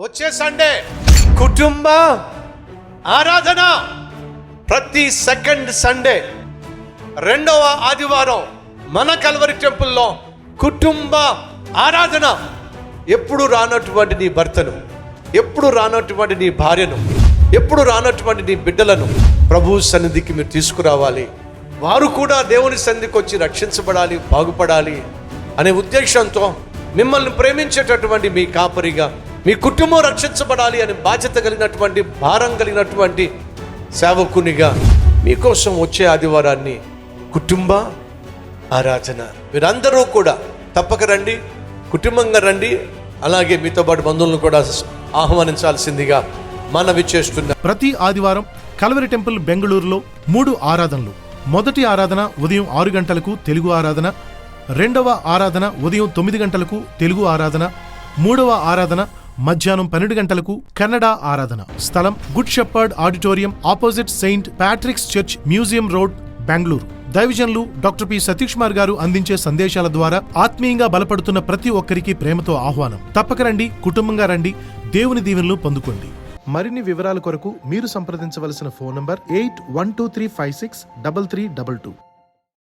వచ్చే సండే. కుటుంబ. ఆరాధన. ప్రతి సెకండ్ సండే. రెండవ ఆదివారం మన కల్వరి టెంపుల్లో కుటుంబ ఆరాధన. ఎప్పుడు రానటువంటి నీ భర్తను ఎప్పుడు రానటువంటి నీ భార్యను ఎప్పుడు రానటువంటి నీ బిడ్డలను ప్రభు సన్నిధికి మీరు తీసుకురావాలి. వారు కూడా దేవుని సన్నిధికి వచ్చి రక్షించబడాలి బాగుపడాలి అనే ఉద్దేశంతో మిమ్మల్ని ప్రేమించేటటువంటి మీ కాపరిగా మీ కుటుంబం రక్షించబడాలి అనే బాధ్యత కలిగినటువంటి భారం కలిగినటువంటి సేవకునిగా మీకోసం వచ్చే ఆదివారాన్ని కుటుంబ ఆరాధన. మీరందరూ కూడా తప్పక రండి కుటుంబంగా రండి అలాగే మీతో పాటు బంధువులను కూడా ఆహ్వానించాల్సిందిగా మనవి చేస్తున్నా ప్రతి ఆదివారం కలవరి టెంపుల్ బెంగళూరులో మూడు ఆరాధనలు. మొదటి ఆరాధన ఉదయం ఆరు గంటలకు తెలుగు ఆరాధన రెండవ ఆరాధన ఉదయం తొమ్మిది గంటలకు తెలుగు ఆరాధన మూడవ ఆరాధన మధ్యాహ్నం పన్నెండు గంటలకు కన్నడ ఆరాధన. స్థలం Good Shepherd auditorium opposite Saint Patrick's church Museum Road Bengaluru. దైవజన్లు doctor P. Satish Kumar garu అందించే సందేశాల ద్వారా ఆత్మీయంగా బలపడుతున్న ప్రతి ఒక్కరికి ప్రేమతో ఆహ్వానం. తప్పక రండి కుటుంబంగా రండి దేవుని దీవెనలు పొందుకోండి. మరిన్ని వివరాల కొరకు మీరు సంప్రదించవలసిన phone number eight one two three five six double three double two.